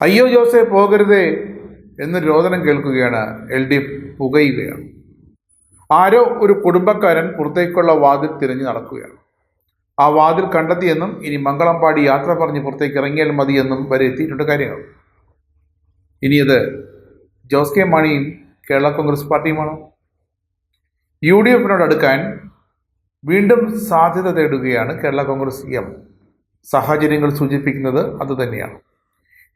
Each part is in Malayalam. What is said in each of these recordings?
അയ്യോ ജോസെ പോകരുതേ എന്ന് രോദനം കേൾക്കുകയാണ് എൽ ഡി എഫ് പുകയുകയാണ് ആരോ ഒരു കുടുംബക്കാരൻ പുറത്തേക്കുള്ള വാതിൽ തിരഞ്ഞു നടക്കുകയാണ്. ആ വാതിൽ കണ്ടെത്തിയെന്നും ഇനി മംഗളംപാടി യാത്ര പറഞ്ഞ് പുറത്തേക്ക് ഇറങ്ങിയാൽ മതിയെന്നും വരെ എത്തിയിട്ടുണ്ട് കാര്യങ്ങൾ ഇനിയത് ജോസ് കെ മാണിയും കേരള കോൺഗ്രസ് പാർട്ടിയുമാണോ? യു ഡി എഫിനോട് അടുക്കാൻ വീണ്ടും സാധ്യത തേടുകയാണ് കേരള കോൺഗ്രസ് എം. സാഹചര്യങ്ങൾ സൂചിപ്പിക്കുന്നത് അതുതന്നെയാണ്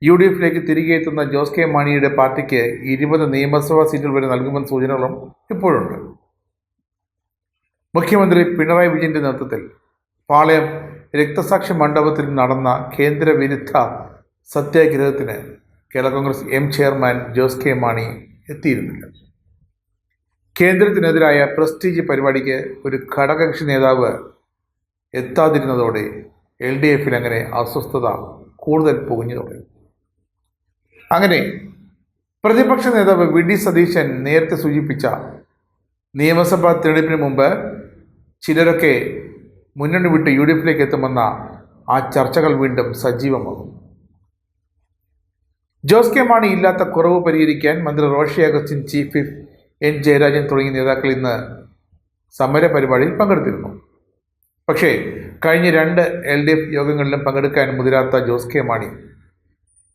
യു ഡി എഫിലേക്ക് തിരികെ എത്തുന്ന ജോസ് കെ മാണിയുടെ പാർട്ടിക്ക് ഇരുപത് നിയമസഭാ സീറ്റുകൾ വരെ നൽകുമെന്ന സൂചനകളും ഇപ്പോഴുണ്ട്. മുഖ്യമന്ത്രി പിണറായി വിജയന്റെ നേതൃത്വത്തിൽ പാളയം രക്തസാക്ഷി മണ്ഡപത്തിൽ നടന്ന കേന്ദ്ര വിരുദ്ധ സത്യാഗ്രഹത്തിന് Kerala Congress M chairman Jose K Mani എത്തിയിരുന്നില്ല. കേന്ദ്രത്തിനെതിരായ പ്രസ്റ്റീജ് പരിപാടിക്ക് ഒരു ഘടകകക്ഷി നേതാവ് എത്താതിരുന്നതോടെ എൽ ഡി എഫിൽ അങ്ങനെ അസ്വസ്ഥത കൂടുതൽ പുകഞ്ഞു തുടങ്ങി. അങ്ങനെ പ്രതിപക്ഷ നേതാവ് വി ഡി സതീശൻ നേരത്തെ സൂചിപ്പിച്ച നിയമസഭാ തിരഞ്ഞെടുപ്പിന് മുമ്പ് ചിലരൊക്കെ മുന്നണി വിട്ട് യു ഡി എഫിലേക്ക് എത്തുമെന്ന ആ ചർച്ചകൾ വീണ്ടും സജീവമാകും. ജോസ് കെ മാണി ഇല്ലാത്ത കുറവ് പരിഹരിക്കാൻ മന്ത്രി റോഷി അഗസ്റ്റിൻ ചീഫ് എൻ ജയരാജൻ തുടങ്ങിയ നേതാക്കൾ ഇന്ന് സമര പരിപാടിയിൽ പങ്കെടുത്തിരുന്നു. പക്ഷേ കഴിഞ്ഞ രണ്ട് എൽ ഡി എഫ് യോഗങ്ങളിലും പങ്കെടുക്കാൻ മുതിരാത്ത ജോസ് കെ മാണി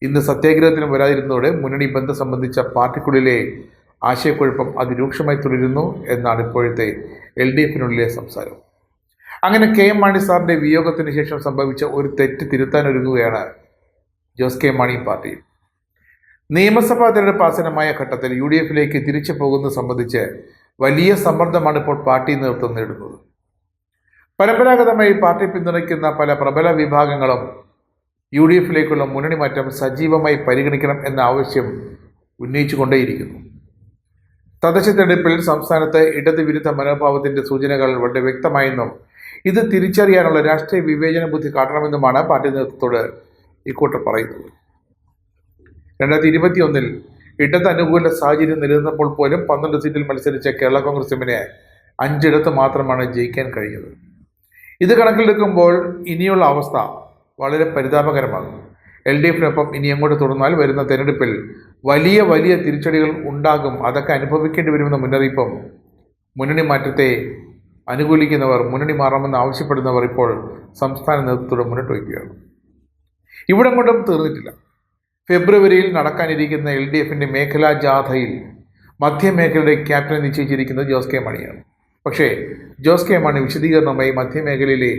ഇന്ന് സത്യാഗ്രഹത്തിന് വരാതിരുന്നതോടെ മുന്നണി ബന്ധം സംബന്ധിച്ച പാർട്ടിക്കുള്ളിലെ ആശയക്കുഴപ്പം അതിരൂക്ഷമായി തുടരുന്നു എന്നാണ് ഇപ്പോഴത്തെ എൽ ഡി എഫിനുള്ളിലെ സംസാരം. അങ്ങനെ കെ എം മാണി സാറിന്റെ വിയോഗത്തിന് ശേഷം സംഭവിച്ച ഒരു തെറ്റ് തിരുത്താനൊരുങ്ങുകയാണ് ജോസ് കെ മാണി പാർട്ടി. നിയമസഭാ തെരഞ്ഞെടുപ്പ് ആസനമായ ഘട്ടത്തിൽ യു ഡി എഫിലേക്ക് തിരിച്ചു പോകുന്നത് സംബന്ധിച്ച് വലിയ സമ്മർദ്ദമാണ് ഇപ്പോൾ പാർട്ടി നേതൃത്വം നേടുന്നത്. പരമ്പരാഗതമായി പാർട്ടി പിന്തുണയ്ക്കുന്ന പല പ്രബല വിഭാഗങ്ങളും യു ഡി എഫിലേക്കുള്ള മുന്നണി മാറ്റം സജീവമായി പരിഗണിക്കണം എന്ന ആവശ്യം ഉന്നയിച്ചുകൊണ്ടേയിരിക്കുന്നു. തദ്ദേശ തെരഞ്ഞെടുപ്പിൽ സംസ്ഥാനത്ത് ഇടതുവിരുദ്ധ മനോഭാവത്തിന്റെ സൂചനകൾ വളരെ വ്യക്തമായെന്നും ഇത് തിരിച്ചറിയാനുള്ള രാഷ്ട്രീയ വിവേചന ബുദ്ധി കാട്ടണമെന്നുമാണ് പാർട്ടി നേതൃത്വത്തോട് ഇക്കൂട്ടർ പറയുന്നത്. രണ്ടായിരത്തി ഇരുപത്തിയൊന്നിൽ ഇടത് അനുകൂല സാഹചര്യം നിലനിന്നപ്പോൾ പോലും പന്ത്രണ്ട് സീറ്റിൽ മത്സരിച്ച കേരള കോൺഗ്രസ് എമ്മിന് അഞ്ചിടത്ത് മാത്രമാണ് ജയിക്കാൻ കഴിഞ്ഞത്. ഇത് കണക്കിലെടുക്കുമ്പോൾ ഇനിയുള്ള അവസ്ഥ വളരെ പരിതാപകരമാകും എൽ ഡി എഫിനൊപ്പം ഇനി അങ്ങോട്ട് തുടർന്നാൽ വരുന്ന തെരഞ്ഞെടുപ്പിൽ വലിയ വലിയ തിരിച്ചടികൾ ഉണ്ടാകും. അതൊക്കെ അനുഭവിക്കേണ്ടി വരുമെന്ന മുന്നറിയിപ്പും മുന്നണി മാറ്റത്തെ അനുകൂലിക്കുന്നവർ മുന്നണി മാറണമെന്ന് ആവശ്യപ്പെടുന്നവർ ഇപ്പോൾ സംസ്ഥാന നേതൃത്വത്തോട് മുന്നോട്ട് വയ്ക്കുകയാണ്. ഇവിടെ കൊണ്ടും തീർന്നിട്ടില്ല. ഫെബ്രുവരിയിൽ നടക്കാനിരിക്കുന്ന എൽ ഡി എഫിന്റെ മേഖലാ ജാഥയിൽ മധ്യമേഖലയുടെ ക്യാപ്റ്റനെ നിശ്ചയിച്ചിരിക്കുന്നത് ജോസ് കെ മണിയാണ്. പക്ഷേ ജോസ് കെ മണി വിശദീകരണമായി മധ്യമേഖലയിലെ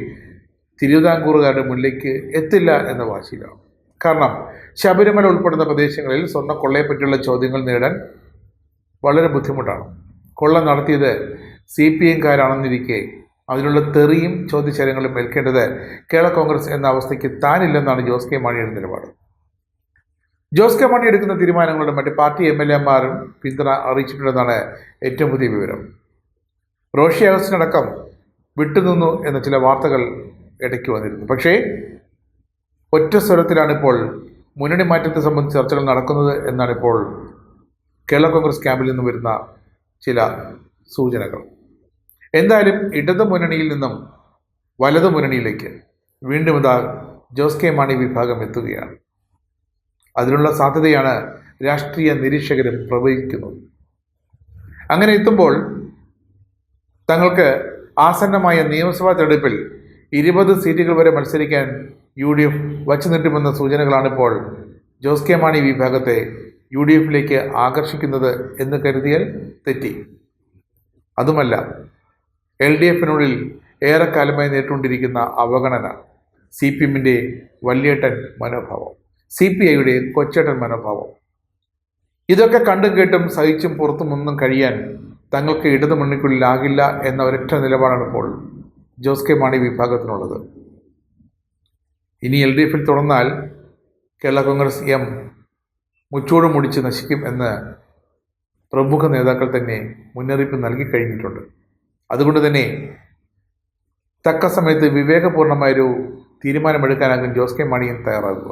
തിരുവിതാംകൂറുകാരുടെ മുന്നിലേക്ക് എത്തില്ല എന്ന വാശിയിലാണ് കാരണം ശബരിമല ഉൾപ്പെടുന്ന പ്രദേശങ്ങളിൽ സ്വർണ കൊള്ളയെപ്പറ്റിയുള്ള ചോദ്യങ്ങൾ നേടാൻ വളരെ ബുദ്ധിമുട്ടാണ്. കൊള്ള നടത്തിയത് സി പി എംകാരാണെന്നിരിക്കെ അതിനുള്ള തെറിയും ചോദ്യചരങ്ങളും ഏൽക്കേണ്ടത് കേരള കോൺഗ്രസ് എന്ന അവസ്ഥയ്ക്ക് താനില്ലെന്നാണ് ജോസ് കെ മാണിയുടെ നിലപാട്. ജോസ് കെ മാണി എടുക്കുന്ന തീരുമാനങ്ങളുടെ മറ്റ് പാർട്ടി എം എൽ എമാരും പിന്തുണ അറിയിച്ചിട്ടുണ്ടെന്നാണ് ഏറ്റവും പുതിയ വിവരം. റോഷി അഗസ്റ്റിനടക്കം വിട്ടുനിന്നു എന്ന ചില വാർത്തകൾ ഇടയ്ക്ക് വന്നിരുന്നു. പക്ഷേ ഒറ്റ സ്വരത്തിലാണ് ഇപ്പോൾ മുന്നണി മാറ്റത്തെ സംബന്ധിച്ച് ചർച്ചകൾ നടക്കുന്നത് എന്നാണ് ഇപ്പോൾ കേരള കോൺഗ്രസ് ക്യാമ്പിൽ നിന്ന് വരുന്ന ചില സൂചനകൾ. എന്തായാലും ഇടതു മുന്നണിയിൽ നിന്നും വലതു മുന്നണിയിലേക്ക് വീണ്ടും ഇതാ ജോസ് കെ മാണി വിഭാഗം എത്തുകയാണ്. അതിനുള്ള സാധ്യതയാണ് രാഷ്ട്രീയ നിരീക്ഷകരും പ്രവചിക്കുന്നത് അങ്ങനെ എത്തുമ്പോൾ തങ്ങൾക്ക് ആസന്നമായ നിയമസഭാ തെരഞ്ഞെടുപ്പിൽ ഇരുപത് സീറ്റുകൾ വരെ മത്സരിക്കാൻ യു ഡി എഫ് വച്ചു നീട്ടുമെന്ന സൂചനകളാണിപ്പോൾ. ജോസ് കെ മാണി വിഭാഗത്തെ യു ഡി എഫിലേക്ക് ആകർഷിക്കുന്നത് എന്ന് കരുതിയാൽ തെറ്റി. അതുമല്ല എൽ ഡി എഫിനുള്ളിൽ ഏറെക്കാലമായി നേരിട്ടുകൊണ്ടിരിക്കുന്ന അവഗണന സി പി എമ്മിന്റെ വല്യേട്ടൻ മനോഭാവം സി പി ഐയുടെ കൊച്ചേട്ടൻ മനോഭാവം. ഇതൊക്കെ കണ്ടും കേട്ടും സഹിച്ചും പുറത്തുമൊന്നും കഴിയാൻ തങ്ങൾക്ക് ഇടതു മുന്നിക്കുള്ളിലാകില്ല എന്ന ഒരൊറ്റ നിലപാടാണ് ഇപ്പോൾ ജോസ് കെ മാണി വിഭാഗത്തിനുള്ളത്. ഇനി എൽ ഡി എഫിൽ തുടർന്നാൽ കേരള കോൺഗ്രസ് എം മുച്ചോട് മുടിച്ച് നശിക്കും എന്ന് പ്രമുഖ നേതാക്കൾ തന്നെ മുന്നറിയിപ്പ് നൽകിക്കഴിഞ്ഞിട്ടുണ്ട് അതുകൊണ്ട് തന്നെ തക്ക സമയത്ത് വിവേകപൂർണമായൊരു തീരുമാനമെടുക്കാനാകും ജോസ് കെ മാണിയും തയ്യാറാകുക.